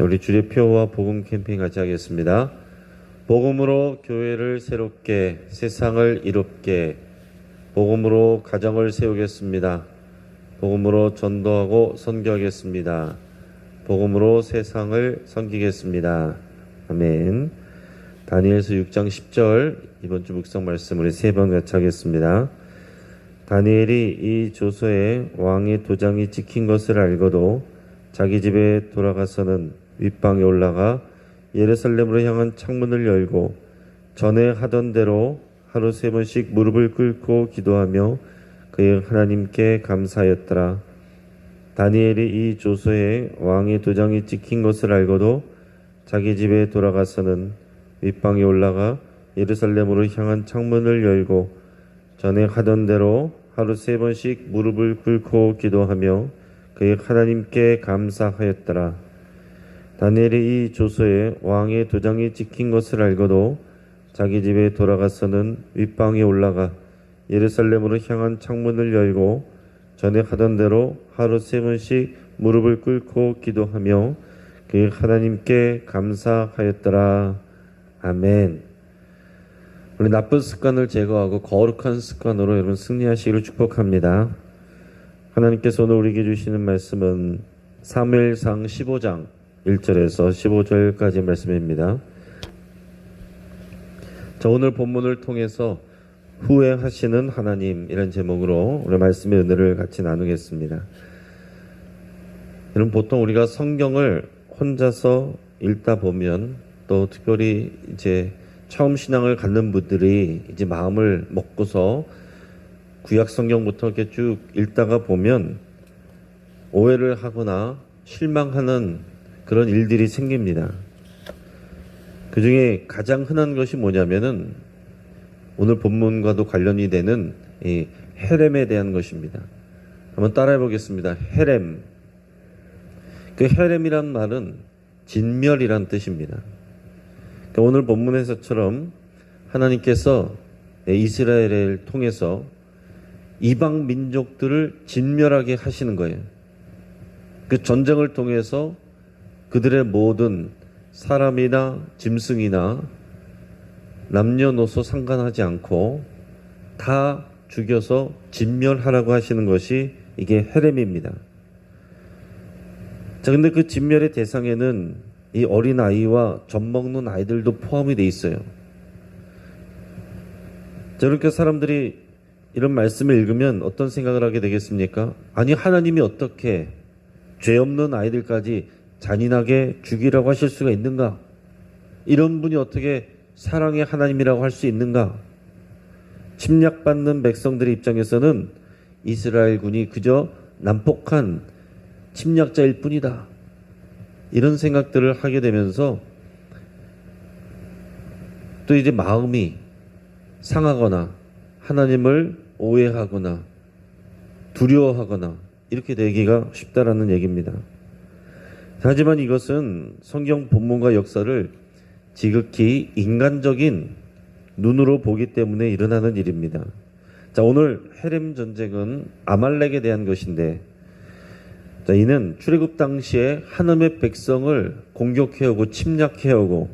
자, 우리 주례표와 복음 캠핑 같이 하겠습니다. 복음으로 교회를 새롭게 세상을 이롭게 복음으로 가정을 세우겠습니다. 복음으로 전도하고 선교하겠습니다. 복음으로 세상을 섬기겠습니다. 아멘. 다니엘서 6장 10절 이번 주 묵상 말씀 우리 세 번 같이 하겠습니다. 다니엘이 이 조서에 왕의 도장이 찍힌 것을 알고도 자기 집에 돌아가서는 윗방에 올라가 예루살렘으로 향한 창문을 열고 전에 하던 대로 하루 세 번씩 무릎을 꿇고 기도하며 그의 하나님께 감사하였더라. 다니엘이 이 조서에 왕의 도장이 찍힌 것을 알고도 자기 집에 돌아가서는 윗방에 올라가 예루살렘으로 향한 창문을 열고 전에 하던 대로 하루 세 번씩 무릎을 꿇고 기도하며 그의 하나님께 감사하였더라. 다니엘이 이 조서에 왕의 도장이 찍힌 것을 알고도 자기 집에 돌아가서는 윗방에 올라가 예루살렘으로 향한 창문을 열고 전에 하던 대로 하루 세 번씩 무릎을 꿇고 기도하며 그의 하나님께 감사하였더라. 아멘. 우리 나쁜 습관을 제거하고 거룩한 습관으로 여러분 승리하시기를 축복합니다. 하나님께서 오늘 우리에게 주시는 말씀은 사무엘상 15장 1절에서 15절까지 말씀입니다. 자, 오늘 본문을 통해서 후회하시는 하나님 이런 제목으로 오늘 말씀의 은혜를 같이 나누겠습니다. 여러분 보통 우리가 성경을 혼자서 읽다 보면 또 특별히 이제 처음 신앙을 갖는 분들이 이제 마음을 먹고서 구약 성경부터 이렇게 쭉 읽다가 보면 오해를 하거나 실망하는 그런 일들이 생깁니다. 그 중에 가장 흔한 것이 뭐냐면은 오늘 본문과도 관련이 되는 이 헤렘에 대한 것입니다. 한번 따라해 보겠습니다. 헤렘. 그 헤렘이란 말은 진멸이란 뜻입니다. 그러니까 오늘 본문에서처럼 하나님께서 이스라엘을 통해서 이방 민족들을 진멸하게 하시는 거예요. 그 전쟁을 통해서 그들의 모든 사람이나 짐승이나 남녀노소 상관하지 않고 다 죽여서 진멸하라고 하시는 것이 이게 헤렘입니다. 자, 근데 그 진멸의 대상에는 이 어린 아이와 젖 먹는 아이들도 포함이 돼 있어요. 자, 그러니까 사람들이 이런 말씀을 읽으면 어떤 생각을 하게 되겠습니까? 아니, 하나님이 어떻게 죄 없는 아이들까지 잔인하게 죽이라고 하실 수가 있는가? 이런 분이 어떻게 사랑의 하나님이라고 할 수 있는가? 침략받는 백성들의 입장에서는 이스라엘 군이 그저 난폭한 침략자일 뿐이다. 이런 생각들을 하게 되면서 또 이제 마음이 상하거나 하나님을 오해하거나 두려워하거나 이렇게 되기가 쉽다라는 얘기입니다. 하지만 이것은 성경 본문과 역사를 지극히 인간적인 눈으로 보기 때문에 일어나는 일입니다. 자, 오늘 헤렘 전쟁은 아말렉에 대한 것인데 자, 이는 출애굽 당시에 하나님의 백성을 공격해오고 침략해오고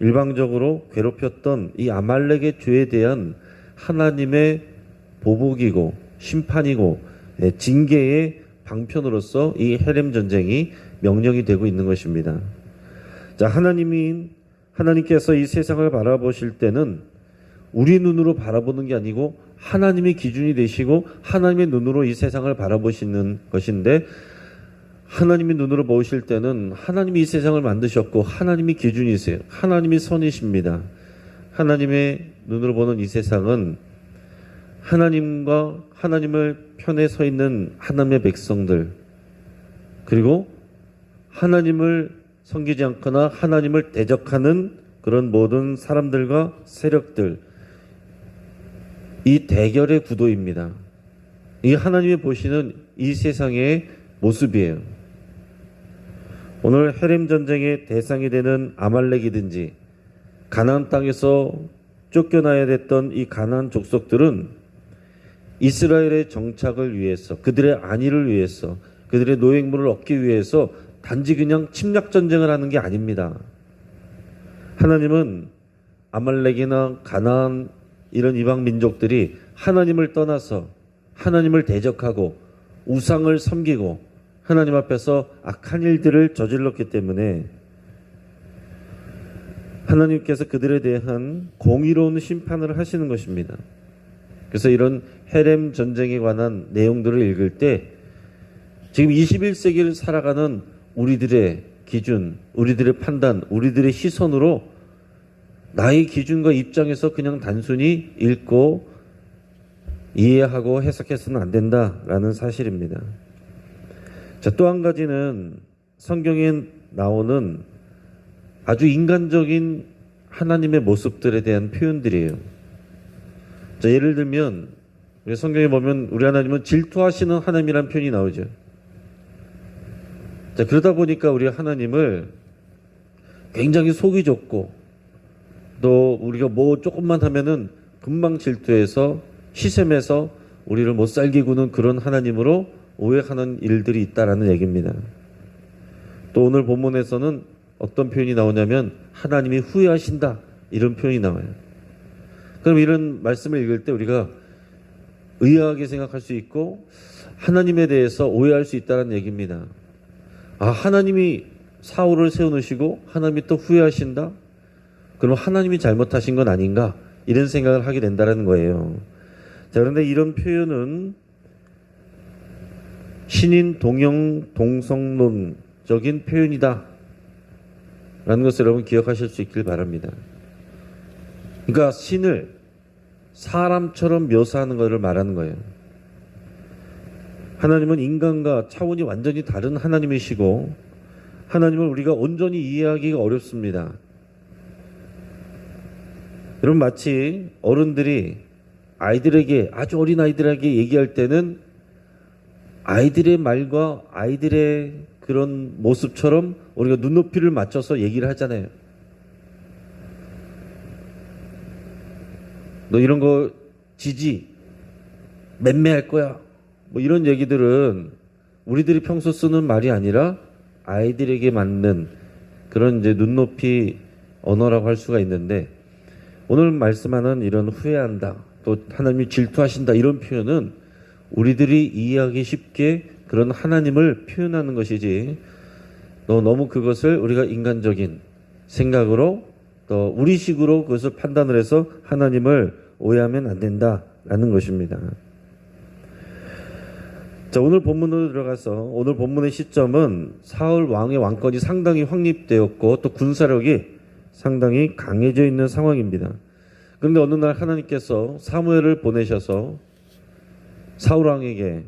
일방적으로 괴롭혔던 이 아말렉의 죄에 대한 하나님의 보복이고 심판이고 예, 징계의 방편으로서 이 헤렘 전쟁이 명령이 되고 있는 것입니다. 자, 하나님인 하나님께서 이 세상을 바라보실 때는 우리 눈으로 바라보는 게 아니고 하나님이 기준이 되시고 하나님의 눈으로 이 세상을 바라보시는 것인데 하나님의 눈으로 보실 때는 하나님이 이 세상을 만드셨고 하나님이 기준이세요. 하나님이 선이십니다. 하나님의 눈으로 보는 이 세상은 하나님과 하나님을 편에 서 있는 하나님의 백성들 그리고 하나님을 섬기지 않거나 하나님을 대적하는 그런 모든 사람들과 세력들 이 대결의 구도입니다. 이 하나님이 보시는 이 세상의 모습이에요. 오늘 헤렘 전쟁의 대상이 되는 아말렉이든지 가나안 땅에서 쫓겨나야 됐던 이 가나안 족속들은 이스라엘의 정착을 위해서 그들의 안위를 위해서 그들의 노획물을 얻기 위해서 단지 그냥 침략 전쟁을 하는 게 아닙니다. 하나님은 아말렉이나 가나안 이런 이방 민족들이 하나님을 떠나서 하나님을 대적하고 우상을 섬기고 하나님 앞에서 악한 일들을 저질렀기 때문에 하나님께서 그들에 대한 공의로운 심판을 하시는 것입니다. 그래서 이런 헤렘 전쟁에 관한 내용들을 읽을 때 지금 21세기를 살아가는 우리들의 기준, 우리들의 판단, 우리들의 시선으로 나의 기준과 입장에서 그냥 단순히 읽고 이해하고 해석해서는 안 된다라는 사실입니다. 자, 또 한 가지는 성경에 나오는 아주 인간적인 하나님의 모습들에 대한 표현들이에요. 자, 예를 들면 우리 성경에 보면 우리 하나님은 질투하시는 하나님이라는 표현이 나오죠. 자, 그러다 보니까 우리 하나님을 굉장히 속이 좁고 또 우리가 뭐 조금만 하면은 금방 질투해서 시샘해서 우리를 못 살게 구는 그런 하나님으로 오해하는 일들이 있다라는 얘기입니다. 또 오늘 본문에서는 어떤 표현이 나오냐면 하나님이 후회하신다 이런 표현이 나와요. 그럼 이런 말씀을 읽을 때 우리가 의아하게 생각할 수 있고 하나님에 대해서 오해할 수 있다는 얘기입니다. 아 하나님이 사울을 세워놓으시고 하나님이 또 후회하신다? 그럼 하나님이 잘못하신 건 아닌가? 이런 생각을 하게 된다는 거예요. 자, 그런데 이런 표현은 신인 동영 동성론적인 표현이다. 라는 것을 여러분 기억하실 수 있길 바랍니다. 그러니까 신을 사람처럼 묘사하는 것을 말하는 거예요. 하나님은 인간과 차원이 완전히 다른 하나님이시고 하나님을 우리가 온전히 이해하기가 어렵습니다. 여러분 마치 어른들이 아이들에게 아주 어린 아이들에게 얘기할 때는 아이들의 말과 아이들의 그런 모습처럼 우리가 눈높이를 맞춰서 얘기를 하잖아요. 너 이런 거 지지 맴매할 거야. 뭐 이런 얘기들은 우리들이 평소 쓰는 말이 아니라 아이들에게 맞는 그런 이제 눈높이 언어라고 할 수가 있는데 오늘 말씀하는 이런 후회한다 또 하나님이 질투하신다 이런 표현은 우리들이 이해하기 쉽게 그런 하나님을 표현하는 것이지 너 너무 그것을 우리가 인간적인 생각으로 또 우리식으로 그것을 판단을 해서 하나님을 오해하면 안 된다라는 것입니다. 자, 오늘 본문으로 들어가서 오늘 본문의 시점은 사울 왕의 왕권이 상당히 확립되었고 또 군사력이 상당히 강해져 있는 상황입니다. 그런데 어느 날 하나님께서 사무엘을 보내셔서 사울 왕에게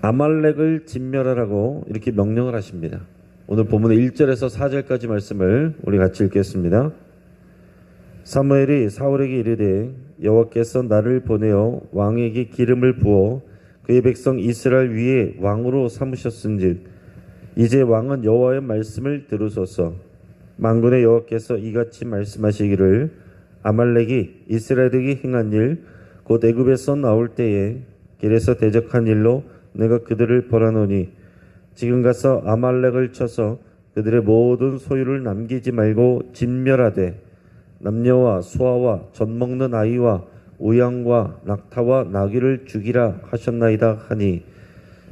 아말렉을 진멸하라고 이렇게 명령을 하십니다. 오늘 본문의 1절에서 4절까지 말씀을 우리 같이 읽겠습니다. 사무엘이 사울에게 이르되 여호와께서 나를 보내어 왕에게 기름을 부어 그의 백성 이스라엘 위에 왕으로 삼으셨은즉 이제 왕은 여호와의 말씀을 들으소서. 만군의 여호와께서 이같이 말씀하시기를 아말렉이 이스라엘에게 행한 일곧 애굽에서 나올 때에 길에서 대적한 일로 내가 그들을 벌하노니 지금 가서 아말렉을 쳐서 그들의 모든 소유를 남기지 말고 진멸하되 남녀와 소아와 젖 먹는 아이와 우양과 낙타와 나귀를 죽이라 하셨나이다 하니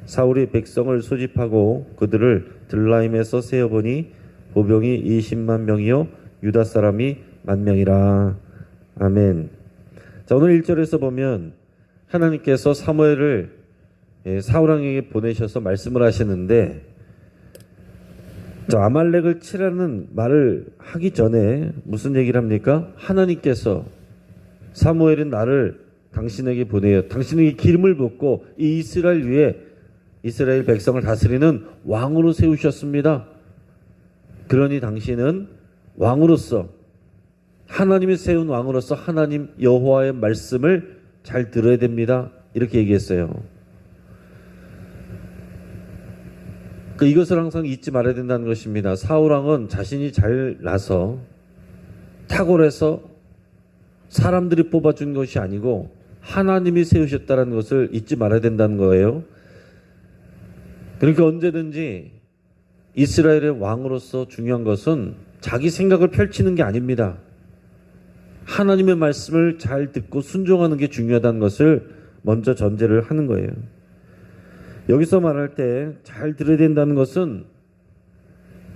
사울이 백성을 소집하고 그들을 들라임에서 세어보니 보병이 20만 명이요 유다 사람이 만 명이라 아멘. 자 오늘 1절에서 보면 하나님께서 사무엘을 예, 사울 왕에게 보내셔서 말씀을 하시는데 저 아말렉을 치라는 말을 하기 전에 무슨 얘기를 합니까? 하나님께서 사무엘은 나를 당신에게 보내요. 당신에게 기름을 붓고 이 이스라엘 위에 이스라엘 백성을 다스리는 왕으로 세우셨습니다. 그러니 당신은 왕으로서 하나님이 세운 왕으로서 하나님 여호와의 말씀을 잘 들어야 됩니다. 이렇게 얘기했어요. 그 이것을 항상 잊지 말아야 된다는 것입니다. 사울 왕은 자신이 잘 나서 탁월해서 사람들이 뽑아준 것이 아니고 하나님이 세우셨다는 것을 잊지 말아야 된다는 거예요. 그러니까 언제든지 이스라엘의 왕으로서 중요한 것은 자기 생각을 펼치는 게 아닙니다. 하나님의 말씀을 잘 듣고 순종하는 게 중요하다는 것을 먼저 전제를 하는 거예요. 여기서 말할 때 잘 들어야 된다는 것은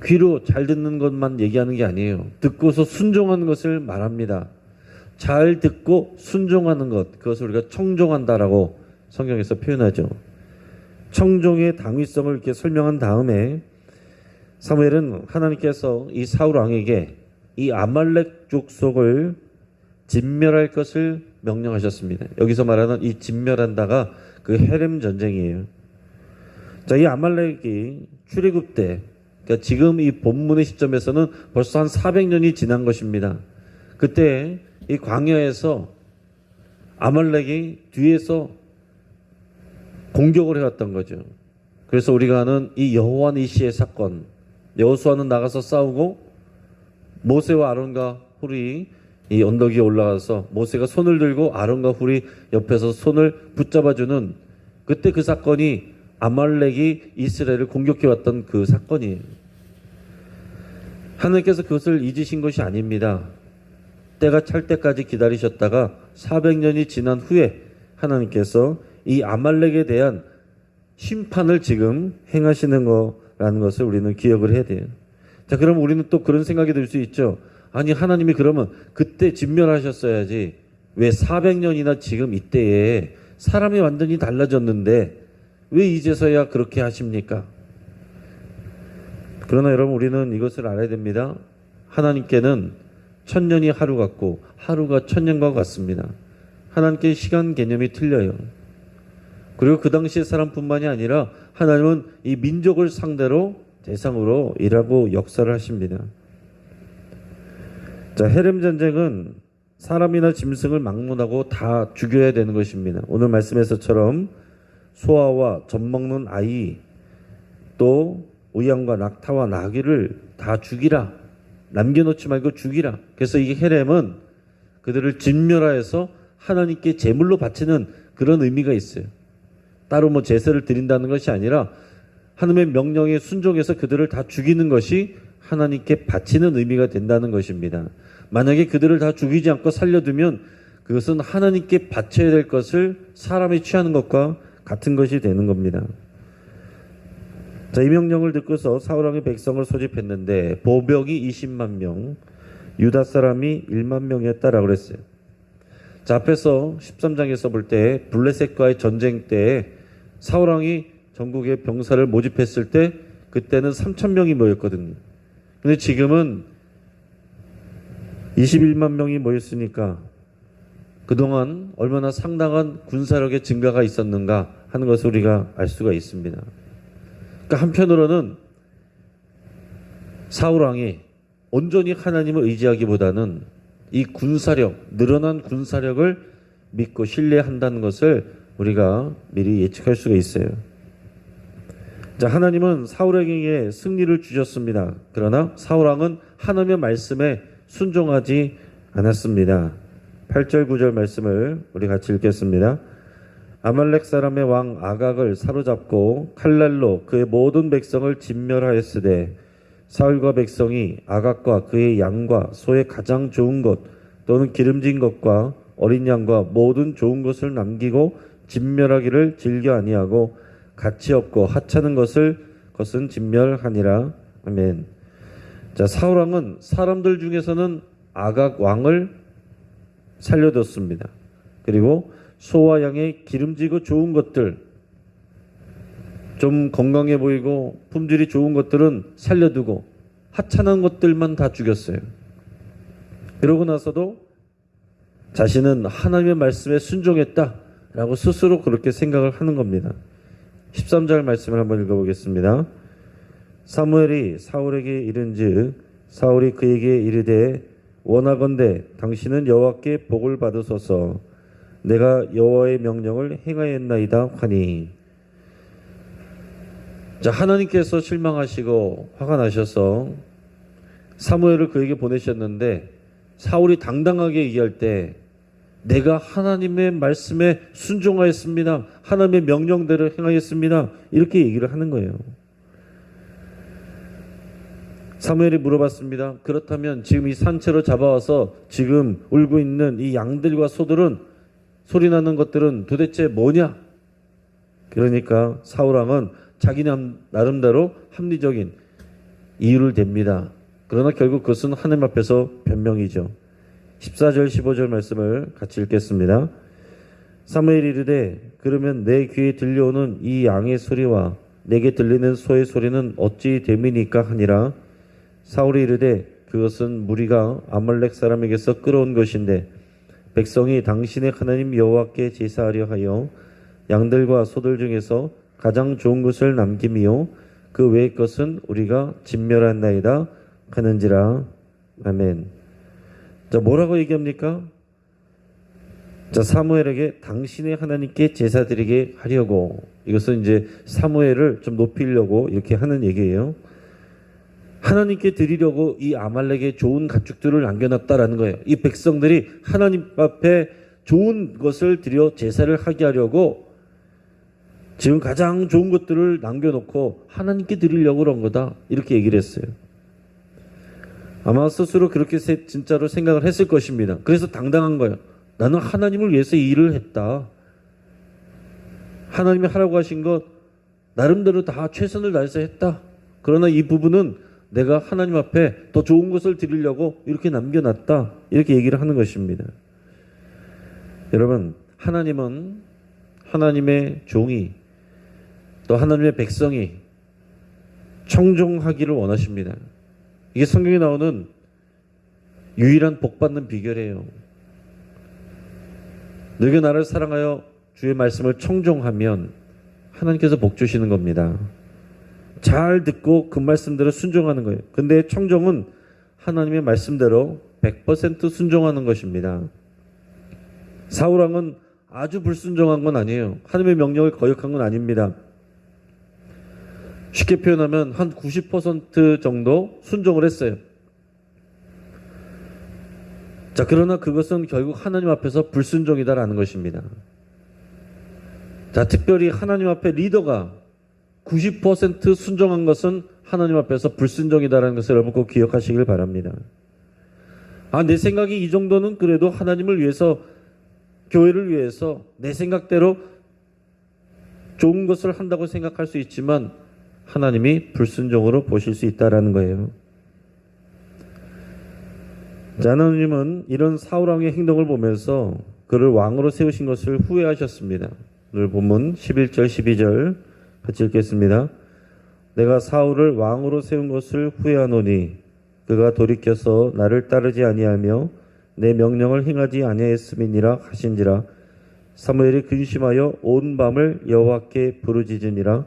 귀로 잘 듣는 것만 얘기하는 게 아니에요. 듣고서 순종하는 것을 말합니다. 잘 듣고 순종하는 것, 그것을 우리가 청종한다라고 성경에서 표현하죠. 청종의 당위성을 이렇게 설명한 다음에 사무엘은 하나님께서 이 사울 왕에게 이 아말렉 족속을 진멸할 것을 명령하셨습니다. 여기서 말하는 이 진멸한다가 그 헤렘 전쟁이에요. 자, 이 아말렉이 출애굽 때, 그러니까 지금 이 본문의 시점에서는 벌써 한 400년이 지난 것입니다. 그때 이 광야에서 아말렉이 뒤에서 공격을 해왔던 거죠. 그래서 우리가 아는 이 여호와 니시의 사건, 여호수아는 나가서 싸우고 모세와 아론과 훌이 이 언덕 위에 올라가서 모세가 손을 들고 아론과 훌이 옆에서 손을 붙잡아주는 그때 그 사건이 아말렉이 이스라엘을 공격해 왔던 그 사건이에요. 하나님께서 그것을 잊으신 것이 아닙니다. 때가 찰 때까지 기다리셨다가 400년이 지난 후에 하나님께서 이 아말렉에 대한 심판을 지금 행하시는 거라는 것을 우리는 기억을 해야 돼요. 자, 그럼 우리는 또 그런 생각이 들 수 있죠. 아니, 하나님이 그러면 그때 진멸하셨어야지. 왜 400년이나 지금 이때에 사람이 완전히 달라졌는데 왜 이제서야 그렇게 하십니까? 그러나 여러분 우리는 이것을 알아야 됩니다. 하나님께는 천년이 하루 같고 하루가 천년과 같습니다. 하나님께 시간 개념이 틀려요. 그리고 그 당시의 사람뿐만이 아니라 하나님은 이 민족을 상대로 대상으로 일하고 역사를 하십니다. 자, 헤렘 전쟁은 사람이나 짐승을 막론하고 다 죽여야 되는 것입니다. 오늘 말씀에서처럼 소아와 젖 먹는 아이 또 우양과 낙타와 나귀를 다 죽이라 남겨놓지 말고 죽이라. 그래서 이 헤렘은 그들을 진멸하여서 하나님께 제물로 바치는 그런 의미가 있어요. 따로 뭐 제사를 드린다는 것이 아니라 하나님의 명령에 순종해서 그들을 다 죽이는 것이 하나님께 바치는 의미가 된다는 것입니다. 만약에 그들을 다 죽이지 않고 살려두면 그것은 하나님께 바쳐야 될 것을 사람이 취하는 것과 같은 것이 되는 겁니다. 자, 이 명령을 듣고서 사울왕이 백성을 소집했는데 보병이 20만 명, 유다 사람이 1만 명이었다라고 그랬어요. 자, 앞에서 13장에서 볼 때 블레셋과의 전쟁 때 사울왕이 전국에 병사를 모집했을 때 그때는 3천 명이 모였거든요. 근데 지금은 21만 명이 모였으니까 그동안 얼마나 상당한 군사력의 증가가 있었는가 하는 것을 우리가 알 수가 있습니다. 그러니까 한편으로는 사울왕이 온전히 하나님을 의지하기보다는 이 군사력, 늘어난 군사력을 믿고 신뢰한다는 것을 우리가 미리 예측할 수가 있어요. 자, 하나님은 사울에게 승리를 주셨습니다. 그러나 사울왕은 하나님의 말씀에 순종하지 않았습니다. 8절 9절 말씀을 우리 같이 읽겠습니다. 아말렉 사람의 왕 아각을 사로잡고 칼날로 그의 모든 백성을 진멸하였으되 사울과 백성이 아각과 그의 양과 소의 가장 좋은 것 또는 기름진 것과 어린 양과 모든 좋은 것을 남기고 진멸하기를 즐겨 아니하고 가치 없고 하찮은 것을 것은 진멸하니라 아멘. 자 사울 왕은 사람들 중에서는 아각 왕을 살려뒀습니다. 그리고 소와 양의 기름지고 좋은 것들, 좀 건강해 보이고 품질이 좋은 것들은 살려두고 하찮은 것들만 다 죽였어요. 그러고 나서도 자신은 하나님의 말씀에 순종했다라고 스스로 그렇게 생각을 하는 겁니다. 13절 말씀을 한번 읽어보겠습니다. 사무엘이 사울에게 이른즉 사울이 그에게 이르되 원하건대 당신은 여호와께 복을 받으소서 내가 여호와의 명령을 행하였나이다 하니 자 하나님께서 실망하시고 화가 나셔서 사무엘을 그에게 보내셨는데 사울이 당당하게 얘기할 때 내가 하나님의 말씀에 순종하였습니다. 하나님의 명령대로 행하였습니다. 이렇게 얘기를 하는 거예요. 사무엘이 물어봤습니다. 그렇다면 지금 이 산채로 잡아와서 지금 울고 있는 이 양들과 소들은 소리 나는 것들은 도대체 뭐냐? 그러니까 사울왕은 자기 남- 나름대로 합리적인 이유를 댑니다. 그러나 결국 그것은 하나님 앞에서 변명이죠. 14절 15절 말씀을 같이 읽겠습니다. 사무엘이 이르되 그러면 내 귀에 들려오는 이 양의 소리와 내게 들리는 소의 소리는 어찌 됨이니까 하니라 사울이 이르되 그것은 무리가 아말렉 사람에게서 끌어온 것인데 백성이 당신의 하나님 여호와께 제사하려 하여 양들과 소들 중에서 가장 좋은 것을 남김이요 그 외의 것은 우리가 진멸한나이다 하는지라 아멘. 자 뭐라고 얘기합니까? 자 사무엘에게 당신의 하나님께 제사 드리게 하려고 이것은 이제 사무엘을 좀 높이려고 이렇게 하는 얘기예요. 하나님께 드리려고 이 아말렉에 좋은 가축들을 남겨놨다라는 거예요. 이 백성들이 하나님 앞에 좋은 것을 드려 제사를 하게 하려고 지금 가장 좋은 것들을 남겨놓고 하나님께 드리려고 그런 거다. 이렇게 얘기를 했어요. 아마 스스로 그렇게 세- 진짜로 생각을 했을 것입니다. 그래서 당당한 거예요. 나는 하나님을 위해서 이 일을 했다. 하나님이 하라고 하신 것 나름대로 다 최선을 다해서 했다. 그러나 이 부분은 내가 하나님 앞에 더 좋은 것을 드리려고 이렇게 남겨놨다. 이렇게 얘기를 하는 것입니다. 여러분, 하나님은 하나님의 종이 또 하나님의 백성이 청종하기를 원하십니다. 이게 성경에 나오는 유일한 복받는 비결이에요. 너희가 나를 사랑하여 주의 말씀을 청종하면 하나님께서 복 주시는 겁니다. 잘 듣고 그 말씀대로 순종하는 거예요. 근데 청종은 하나님의 말씀대로 100% 순종하는 것입니다. 사울왕은 아주 불순종한 건 아니에요. 하나님의 명령을 거역한 건 아닙니다. 쉽게 표현하면 한 90% 정도 순종을 했어요. 자, 그러나 그것은 결국 하나님 앞에서 불순종이다라는 것입니다. 자, 특별히 하나님 앞에 리더가 90% 순종한 것은 하나님 앞에서 불순종이다라는 것을 여러분 꼭 기억하시길 바랍니다. 아, 내 생각이 이 정도는 그래도 하나님을 위해서, 교회를 위해서 내 생각대로 좋은 것을 한다고 생각할 수 있지만 하나님이 불순종으로 보실 수 있다라는 거예요. 자, 하나님은 이런 사울왕의 행동을 보면서 그를 왕으로 세우신 것을 후회하셨습니다. 오늘 본문 11절 12절 같이 읽겠습니다. 내가 사울을 왕으로 세운 것을 후회하노니 그가 돌이켜서 나를 따르지 아니하며 내 명령을 행하지 아니하였음이니라 하신지라 사무엘이 근심하여 온 밤을 여호와께 부르짖으니라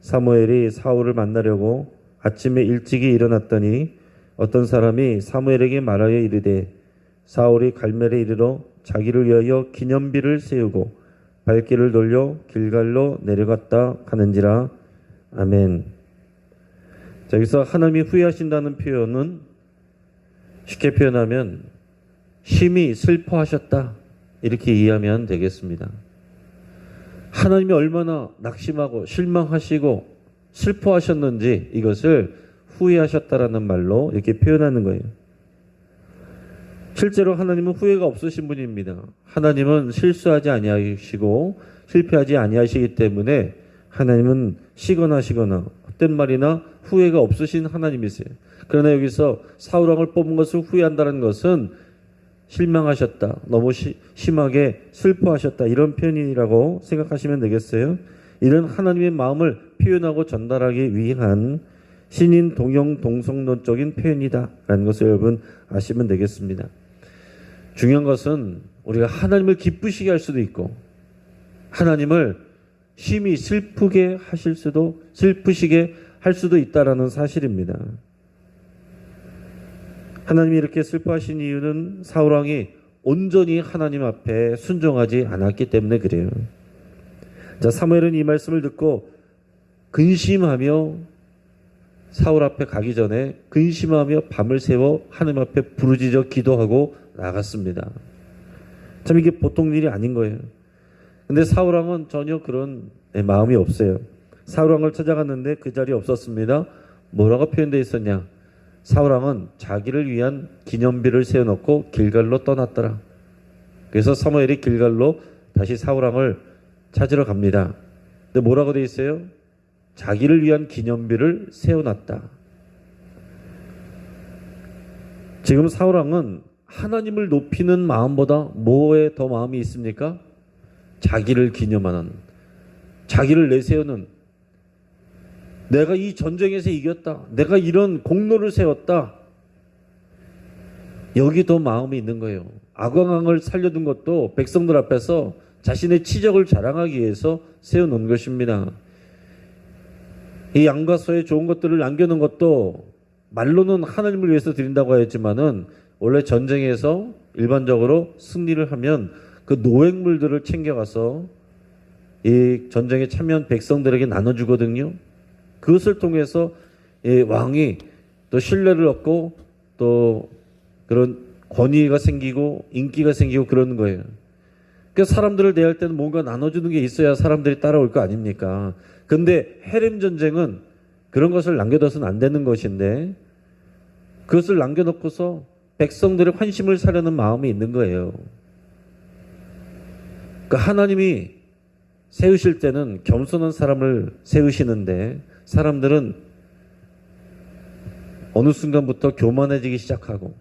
사무엘이 사울을 만나려고 아침에 일찍이 일어났더니 어떤 사람이 사무엘에게 말하여 이르되 사울이 갈멜에 이르러 자기를 위하여 기념비를 세우고 발길을 돌려 길갈로 내려갔다 하는지라 아멘. 자, 여기서 하나님이 후회하신다는 표현은 쉽게 표현하면 심히 슬퍼하셨다 이렇게 이해하면 되겠습니다. 하나님이 얼마나 낙심하고 실망하시고 슬퍼하셨는지 이것을 후회하셨다라는 말로 이렇게 표현하는 거예요. 실제로 하나님은 후회가 없으신 분입니다. 하나님은 실수하지 아니하시고 실패하지 아니하시기 때문에 하나님은 시거나 시거나 헛된 말이나 후회가 없으신 하나님이세요. 그러나 여기서 사울왕을 뽑은 것을 후회한다는 것은 실망하셨다. 너무 시, 심하게 슬퍼하셨다. 이런 표현이라고 생각하시면 되겠어요. 이런 하나님의 마음을 표현하고 전달하기 위한 신인 동영 동성론적인 표현이다라는 것을 여러분 아시면 되겠습니다. 중요한 것은 우리가 하나님을 기쁘시게 할 수도 있고 하나님을 심히 슬프게 하실 수도 슬프시게 할 수도 있다라는 사실입니다. 하나님이 이렇게 슬퍼하신 이유는 사울 왕이 온전히 하나님 앞에 순종하지 않았기 때문에 그래요. 자, 사무엘은 이 말씀을 듣고 근심하며 사울 앞에 가기 전에 근심하며 밤을 새워 하나님 앞에 부르짖어 기도하고 나갔습니다. 참 이게 보통 일이 아닌 거예요. 근데 사울 왕은 전혀 그런 마음이 없어요. 사울 왕을 찾아갔는데 그 자리에 없었습니다. 뭐라고 표현되어 있었냐? 사울왕은 자기를 위한 기념비를 세워놓고 길갈로 떠났더라. 그래서 사무엘이 길갈로 다시 사울왕을 찾으러 갑니다. 근데 뭐라고 돼 있어요? 자기를 위한 기념비를 세워놨다. 지금 사울왕은 하나님을 높이는 마음보다 뭐에 더 마음이 있습니까? 자기를 기념하는, 자기를 내세우는, 내가 이 전쟁에서 이겼다. 내가 이런 공로를 세웠다. 여기 더 마음이 있는 거예요. 아광왕을 살려둔 것도 백성들 앞에서 자신의 치적을 자랑하기 위해서 세워놓은 것입니다. 이 양과 소의 좋은 것들을 남겨놓은 것도 말로는 하나님을 위해서 드린다고 하였지만은 원래 전쟁에서 일반적으로 승리를 하면 그 노획물들을 챙겨가서 이 전쟁에 참여한 백성들에게 나눠주거든요. 그것을 통해서 이 왕이 또 신뢰를 얻고 또 그런 권위가 생기고 인기가 생기고 그러는 거예요. 그 사람들을 대할 때는 뭔가 나눠주는 게 있어야 사람들이 따라올 거 아닙니까? 근데 헤렘 전쟁은 그런 것을 남겨둬서는 안 되는 것인데 그것을 남겨놓고서 백성들의 환심을 사려는 마음이 있는 거예요. 그 하나님이 세우실 때는 겸손한 사람을 세우시는데 사람들은 어느 순간부터 교만해지기 시작하고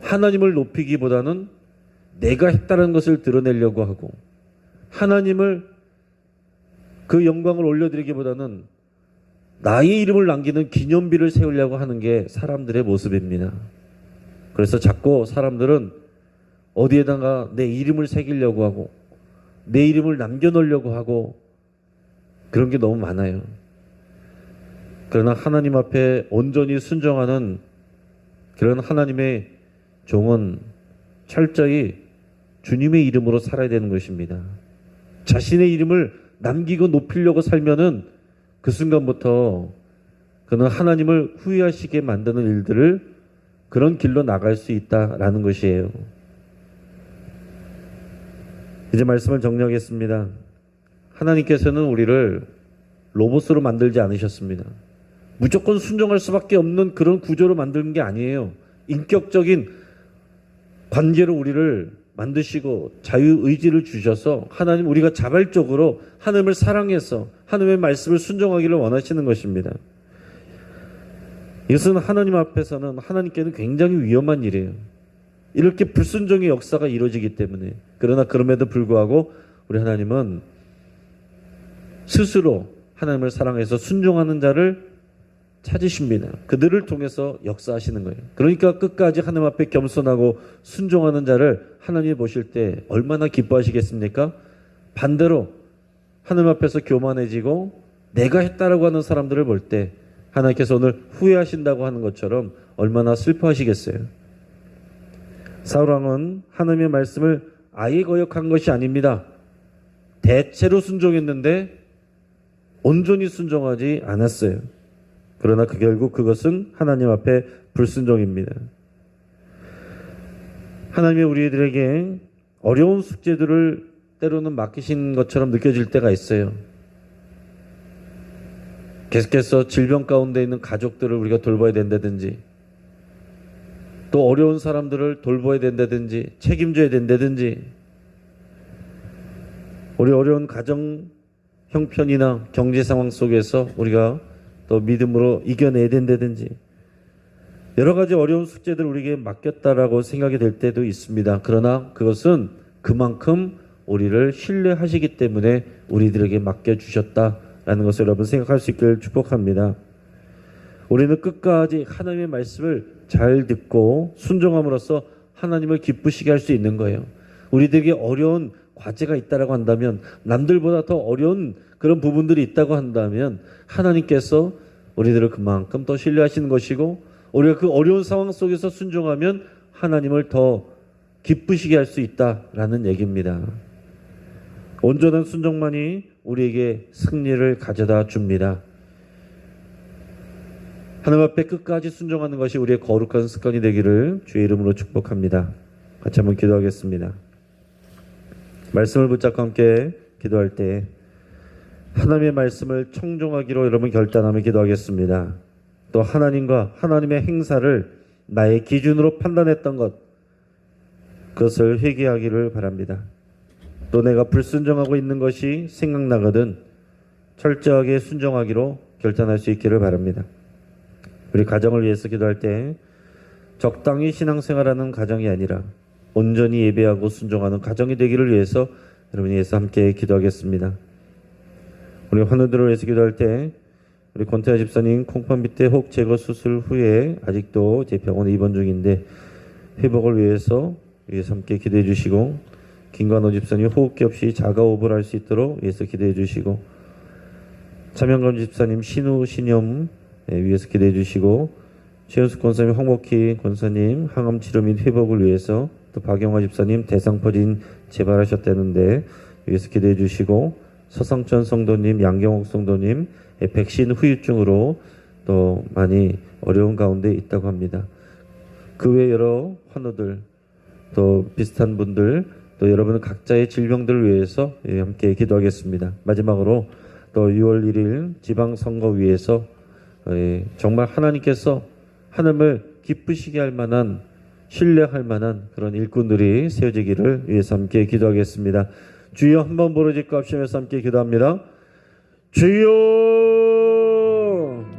하나님을 높이기보다는 내가 했다는 것을 드러내려고 하고 하나님을 그 영광을 올려드리기보다는 나의 이름을 남기는 기념비를 세우려고 하는 게 사람들의 모습입니다. 그래서 자꾸 사람들은 어디에다가 내 이름을 새기려고 하고 내 이름을 남겨놓으려고 하고 그런 게 너무 많아요. 그러나 하나님 앞에 온전히 순종하는 그런 하나님의 종은 철저히 주님의 이름으로 살아야 되는 것입니다. 자신의 이름을 남기고 높이려고 살면은 그 순간부터 그는 하나님을 후회하시게 만드는 일들을 그런 길로 나갈 수 있다라는 것이에요. 이제 말씀을 정리하겠습니다. 하나님께서는 우리를 로봇으로 만들지 않으셨습니다. 무조건 순종할 수밖에 없는 그런 구조로 만드는 게 아니에요. 인격적인 관계로 우리를 만드시고 자유의지를 주셔서 하나님 우리가 자발적으로 하나님을 사랑해서 하나님의 말씀을 순종하기를 원하시는 것입니다. 이것은 하나님 앞에서는 하나님께는 굉장히 위험한 일이에요. 이렇게 불순종의 역사가 이루어지기 때문에 그러나 그럼에도 불구하고 우리 하나님은 스스로 하나님을 사랑해서 순종하는 자를 찾으십니다. 그들을 통해서 역사하시는 거예요. 그러니까 끝까지 하나님 앞에 겸손하고 순종하는 자를 하나님이 보실 때 얼마나 기뻐하시겠습니까? 반대로 하나님 앞에서 교만해지고 내가 했다라고 하는 사람들을 볼 때 하나님께서 오늘 후회하신다고 하는 것처럼 얼마나 슬퍼하시겠어요. 사울왕은 하나님의 말씀을 아예 거역한 것이 아닙니다. 대체로 순종했는데 온전히 순종하지 않았어요. 그러나 그 결국 그것은 하나님 앞에 불순종입니다. 하나님이 우리들에게 어려운 숙제들을 때로는 맡기신 것처럼 느껴질 때가 있어요. 계속해서 질병 가운데 있는 가족들을 우리가 돌봐야 된다든지, 또 어려운 사람들을 돌봐야 된다든지, 책임져야 된다든지, 우리 어려운 가정 형편이나 경제 상황 속에서 우리가 또 믿음으로 이겨내야 된다든지 여러 가지 어려운 숙제들 우리에게 맡겼다라고 생각이 될 때도 있습니다. 그러나 그것은 그만큼 우리를 신뢰하시기 때문에 우리들에게 맡겨주셨다 라는 것을 여러분 생각할 수 있기를 축복합니다. 우리는 끝까지 하나님의 말씀을 잘 듣고 순종함으로써 하나님을 기쁘시게 할 수 있는 거예요. 우리들에게 어려운 과제가 있다라고 한다면 남들보다 더 어려운 그런 부분들이 있다고 한다면 하나님께서 우리들을 그만큼 더 신뢰하시는 것이고 우리가 그 어려운 상황 속에서 순종하면 하나님을 더 기쁘시게 할 수 있다라는 얘기입니다. 온전한 순종만이 우리에게 승리를 가져다 줍니다. 하나님 앞에 끝까지 순종하는 것이 우리의 거룩한 습관이 되기를 주의 이름으로 축복합니다. 같이 한번 기도하겠습니다. 말씀을 붙잡고 함께 기도할 때 하나님의 말씀을 청종하기로 여러분 결단하며 기도하겠습니다. 또 하나님과 하나님의 행사를 나의 기준으로 판단했던 것 그것을 회개하기를 바랍니다. 또 내가 불순종하고 있는 것이 생각나거든 철저하게 순종하기로 결단할 수 있기를 바랍니다. 우리 가정을 위해서 기도할 때 적당히 신앙생활하는 가정이 아니라 온전히 예배하고 순종하는 가정이 되기를 위해서 여러분이 위해서 함께 기도하겠습니다. 우리 환우들을 위해서 기도할 때 우리 권태하 집사님 콩팥 밑에 혹 제거 수술 후에 아직도 제 병원에 입원 중인데 회복을 위해서 위해서 함께 기도해 주시고 김관호 집사님 호흡기 없이 자가 호흡을 할 수 있도록 위해서 기도해 주시고 차명감 집사님 신우 신염 예, 위해서 기도해 주시고 최은숙 권사님 황목희 권사님 항암 치료 및 회복을 위해서 또 박영화 집사님 대상포진 재발하셨다는데 위해서 기도해 주시고 서상천 성도님 양경옥 성도님 예, 백신 후유증으로 또 많이 어려운 가운데 있다고 합니다. 그 외 여러 환우들 또 비슷한 분들 또 여러분 각자의 질병들을 위해서 예, 함께 기도하겠습니다. 마지막으로 또 6월 1일 지방 선거 위해서 예, 정말 하나님께서 하나님을 기쁘시게 할 만한 신뢰할 만한 그런 일꾼들이 세워지기를 위해서 함께 기도하겠습니다. 주여 한번 부르짖고 합심해서 함께 기도합니다. 주여